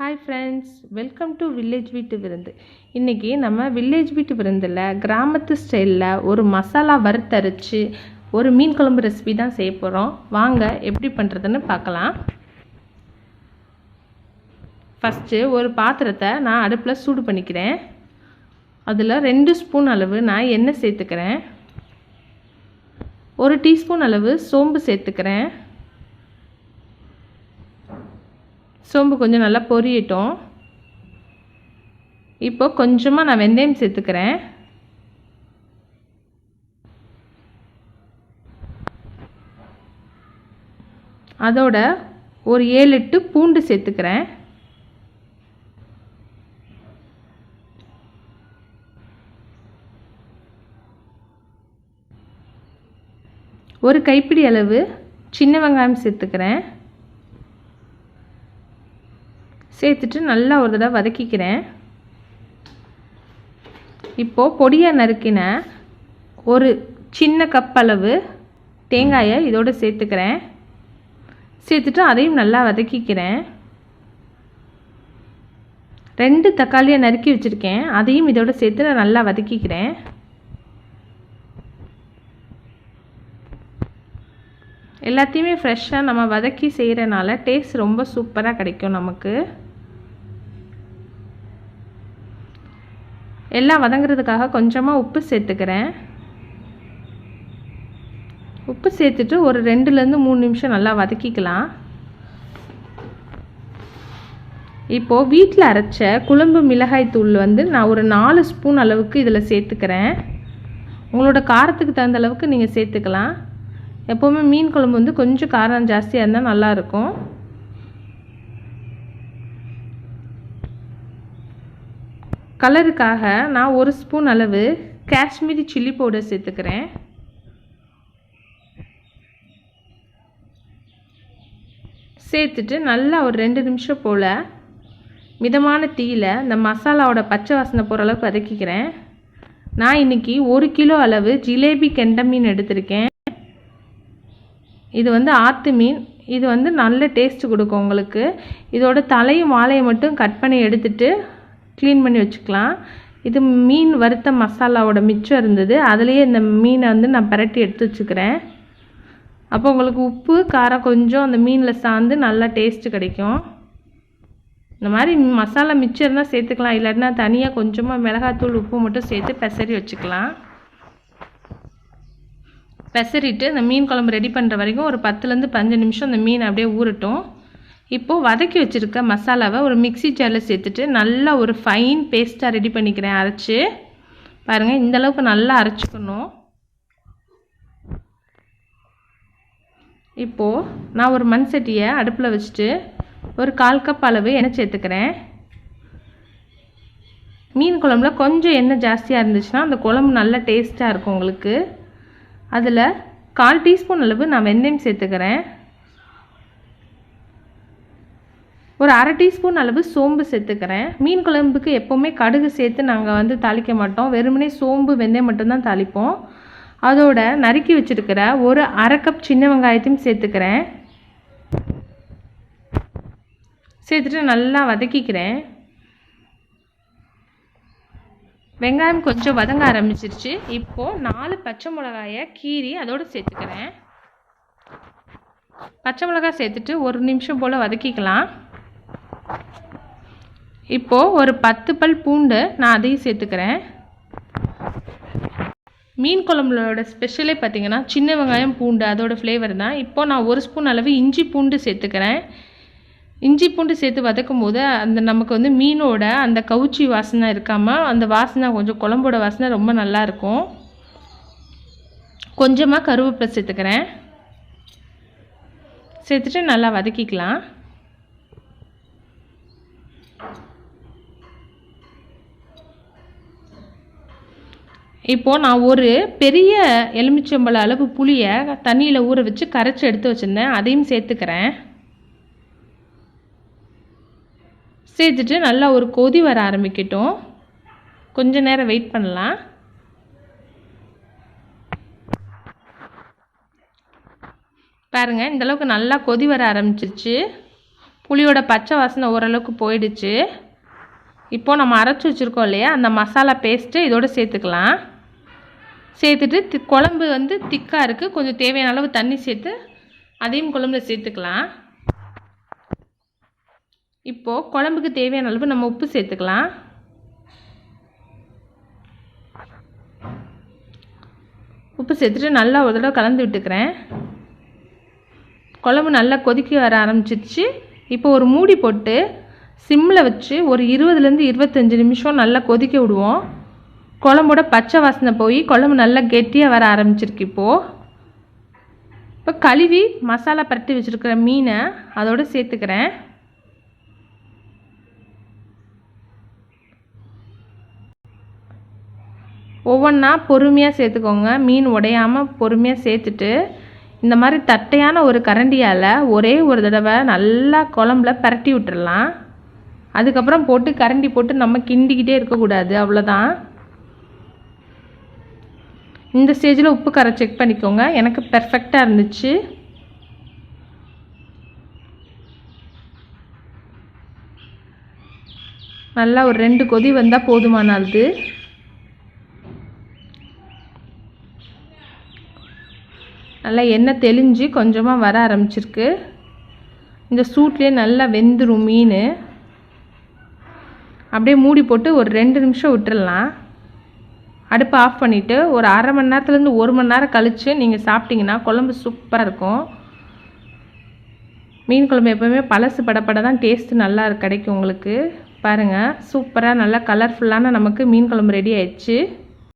Hi friends welcome to village வீட்டு விருந்து. இன்றைக்கி நம்ம வில்லேஜ் வீட்டு விருந்தில் கிராமத்து ஸ்டைலில் ஒரு மசாலா வறுத்தரித்து ஒரு மீன் குழம்பு ரெசிபி தான் செய்ய போகிறோம் வாங்க எப்படி பண்ணுறதுன்னு பார்க்கலாம். ஃபஸ்ட்டு ஒரு பாத்திரத்தை நான் அடுப்பில் சூடு பண்ணிக்கிறேன். அதில் ரெண்டு ஸ்பூன் அளவு நான் எண்ணெய் சேர்த்துக்கிறேன். ஒரு டீஸ்பூன் அளவு சோம்பு சேர்த்துக்கிறேன். சோம்பு கொஞ்சம் நல்லா பொரியட்டும். இப்போ கொஞ்சமாக நான் வெந்தயம் சேர்த்துக்கிறேன். அதோட ஒரு ஏழு எட்டு பூண்டு சேர்த்துக்கிறேன். ஒரு கைப்பிடி அளவு சின்ன வெங்காயம் சேர்த்துக்கிறேன். சேர்த்துட்டு நல்லா ஒரு தடவை வதக்கிக்கிறேன். இப்போது பொடியை நறுக்கின ஒரு சின்ன கப் அளவு தேங்காயை இதோடு சேர்த்துக்கிறேன். சேர்த்துட்டு அதையும் நல்லா வதக்கிக்கிறேன். ரெண்டு தக்காளியை நறுக்கி வச்சுருக்கேன். அதையும் இதோடு சேர்த்து நான் நல்லா வதக்கிக்கிறேன். எல்லாத்தையுமே ஃப்ரெஷ்ஷாக நம்ம வதக்கி செய்கிறனால டேஸ்ட் ரொம்ப சூப்பராக கிடைக்கும் நமக்கு. எல்லாம் வதங்குறதுக்காக கொஞ்சமாக உப்பு சேர்த்துக்கிறேன். உப்பு சேர்த்துட்டு ஒரு ரெண்டுலேருந்து மூணு நிமிஷம் நல்லா வதக்கிக்கலாம். இப்போது வீட்டில் அரைச்ச குழம்பு மிளகாய் தூள் வந்து நான் ஒரு நாலு ஸ்பூன் அளவுக்கு இதில் சேர்த்துக்கிறேன். உங்களோட காரத்துக்கு தகுந்த அளவுக்கு நீங்கள் சேர்த்துக்கலாம். எப்போவுமே மீன் குழம்பு வந்து கொஞ்சம் காரம் ஜாஸ்தியாக இருந்தால் நல்லாயிருக்கும். கலருக்காக நான் ஒரு ஸ்பூன் அளவு காஷ்மீரி சில்லி பவுடர் சேர்த்துக்கிறேன். சேர்த்துட்டு நல்லா ஒரு ரெண்டு நிமிஷம் போல் மிதமான தீயில் இந்த மசாலாவோட பச்சை வாசனை போகிற அளவுக்கு வதக்கிக்கிறேன். நான் இன்றைக்கி ஒரு கிலோ அளவு ஜிலேபி கெண்டை மீன் எடுத்திருக்கேன். இது வந்து ஆற்று மீன். இது வந்து நல்ல டேஸ்ட் கொடுக்கும் உங்களுக்கு. இதோட தலையும் வாழையும் மட்டும் கட் பண்ணி எடுத்துட்டு க்ளீன் பண்ணி வச்சுக்கலாம். இது மீன் வறுத்த மசாலாவோட மிச்சம் இருந்தது. அதுலேயே இந்த மீனை வந்து நான் பரட்டி எடுத்து வச்சுக்கிறேன். அப்போ உங்களுக்கு உப்பு காரம் கொஞ்சம் அந்த மீனில் சார்ந்து நல்லா டேஸ்ட்டு கிடைக்கும். இந்த மாதிரி மசாலா மிச்சம் இருந்தால் சேர்த்துக்கலாம். இல்லாட்டினா தனியாக கொஞ்சமாக மிளகாத்தூள் உப்பு மட்டும் சேர்த்து பெசரி வச்சுக்கலாம். பெசரிட்டு இந்த மீன் குழம்பு ரெடி பண்ணுற வரைக்கும் ஒரு பத்துலேருந்து பஞ்சு நிமிஷம் இந்த மீன் அப்படியே ஊறட்டும். இப்போது வதக்கி வச்சுருக்க மசாலாவை ஒரு மிக்சி ஜாரில் சேர்த்துட்டு நல்லா ஒரு ஃபைன் பேஸ்ட்டாக ரெடி பண்ணிக்கிறேன். அரைச்சி. பாருங்கள் இந்தளவுக்கு நல்லா அரைச்சிக்கணும். இப்போது நான் ஒரு மண் சட்டியை அடுப்பில் வச்சுட்டு ஒரு கால் கப் அளவு எண்ணெய் சேர்த்துக்கிறேன். மீன் குழம்புல கொஞ்சம் எண்ணெய் ஜாஸ்தியாக இருந்துச்சுன்னா அந்த குழம்பு நல்லா டேஸ்ட்டாக இருக்கும் உங்களுக்கு. அதில் கால் டீஸ்பூன் அளவு நான் வெந்தயம் சேர்த்துக்கிறேன். ஒரு அரை டீஸ்பூன் அளவு சோம்பு சேர்த்துக்கிறேன். மீன் குழம்புக்கு எப்போவுமே கடுகு சேர்த்து நாங்கள் வந்து தாளிக்க மாட்டோம். வெறுமனே சோம்பு வெந்தயம் மட்டும்தான் தாளிப்போம். அதோட நறுக்கி வச்சுருக்கிற ஒரு அரை கப் சின்ன வெங்காயத்தையும் சேர்த்துக்கிறேன். சேர்த்துட்டு நல்லா வதக்கிக்கிறேன். வெங்காயம் கொஞ்சம் வதங்க ஆரம்பிச்சிருச்சு. இப்போது நாலு பச்சை மிளகாயை கீறி அதோடு சேர்த்துக்கிறேன். பச்சை மிளகாய் சேர்த்துட்டு ஒரு நிமிஷம் போல் வதக்கிக்கலாம். இப்போது ஒரு பத்து பல் பூண்டு நான் அதையும் சேர்த்துக்கிறேன். மீன் குழம்புலோட ஸ்பெஷலே பார்த்திங்கன்னா சின்ன வெங்காயம் பூண்டு அதோட ஃப்ளேவர் தான். இப்போது நான் ஒரு ஸ்பூன் அளவு இஞ்சி பூண்டு சேர்த்துக்கிறேன். இஞ்சி பூண்டு சேர்த்து வதக்கும் போது அந்த நமக்கு வந்து மீனோட அந்த கவுச்சி வாசனை இருக்காமல் அந்த வாசனை கொஞ்சம் குழம்போட வாசனை ரொம்ப நல்லாயிருக்கும் கொஞ்சமாக கருவேப்பிலை சேர்த்துக்கிறேன். சேர்த்துட்டு நல்லா வதக்கிக்கலாம். இப்போது நான் ஒரு பெரிய எலுமிச்சம்பழ அளவு புளியை தண்ணியில் ஊற வச்சு கரைச்சி எடுத்து வச்சுருந்தேன். அதையும் சேர்த்துக்கிறேன். சேர்த்துட்டு நல்லா ஒரு கொதி வர ஆரம்பிக்கட்டும். கொஞ்ச நேரம் வெயிட் பண்ணலாம். பாருங்கள் இந்தளவுக்கு நல்லா கொதி வர ஆரம்பிச்சிருச்சு. புளியோட பச்சை வாசனை ஓரளவுக்கு போயிடுச்சு. இப்போது நம்ம அரைச்சி வச்சுருக்கோம் இல்லையா? அந்த மசாலா பேஸ்ட்டு இதோடு சேர்த்துக்கலாம். சேர்த்துட்டு குழம்பு வந்து திக்காக இருக்குது கொஞ்சம் தேவையான அளவு தண்ணி சேர்த்து அதையும் குழம்புல சேர்த்துக்கலாம். இப்போது குழம்புக்கு தேவையான அளவு நம்ம உப்பு சேர்த்துக்கலாம். உப்பு சேர்த்துட்டு நல்லா ஒரு தடவை கலந்து விட்டுக்கிறேன். குழம்பு நல்லா கொதிக்க வர ஆரம்பிச்சிருச்சு. இப்போ ஒரு மூடி போட்டு சிம்மில் வச்சு ஒரு இருபதுலேருந்து இருபத்தஞ்சி நிமிஷம் நல்லா கொதிக்க விடுவோம். குழம்போட பச்சை வாசனை போய் குழம்பு நல்லா கெட்டியாக வர ஆரம்பிச்சிருக்கு இப்போது இப்போ கழுவி மசாலா பரட்டி வச்சுருக்கிற மீனை அதோடு சேர்த்துக்கிறேன். ஒவ்வொன்றா பொறுமையாக சேர்த்துக்கோங்க. மீன் உடையாமல் பொறுமையாக சேர்த்துட்டு இந்த மாதிரி தட்டையான ஒரு கரண்டியால் ஒரே ஒரு தடவை நல்லா குழம்புல பரட்டி விட்டுடலாம் அதுக்கப்புறம் போட்டு கரண்டி போட்டு நம்ம கிண்டிக்கிட்டே இருக்கக்கூடாது. அவ்வளோதான் இந்த ஸ்டேஜில் உப்பு கரை செக் பண்ணிக்கோங்க. எனக்கு பெர்ஃபெக்டாக இருந்துச்சு. நல்லா ஒரு ரெண்டு கொதி வந்தால் போதுமானது. நல்லா எண்ணெய் தெளிஞ்சு கொஞ்சமாக வர ஆரம்பிச்சிருக்கு. இந்த சூட்லேயே நல்லா வெந்துடும் மீன். அப்படியே மூடி போட்டு ஒரு ரெண்டு நிமிஷம் விட்டுறலாம். அடுப்பை ஆஃப் பண்ணிவிட்டு ஒரு அரை மணி நேரத்துலேருந்து ஒரு மணி நேரம் கழித்து நீங்கள் சாப்பிட்டீங்கன்னா குழம்பு சூப்பராக இருக்கும். மீன் குழம்பு எப்போவுமே பழசு படப்பட தான் டேஸ்ட்டு நல்லா கிடைக்கும் உங்களுக்கு. பாருங்கள் சூப்பராக நல்லா கலர்ஃபுல்லான நமக்கு மீன் குழம்பு ரெடி ஆயிடுச்சு.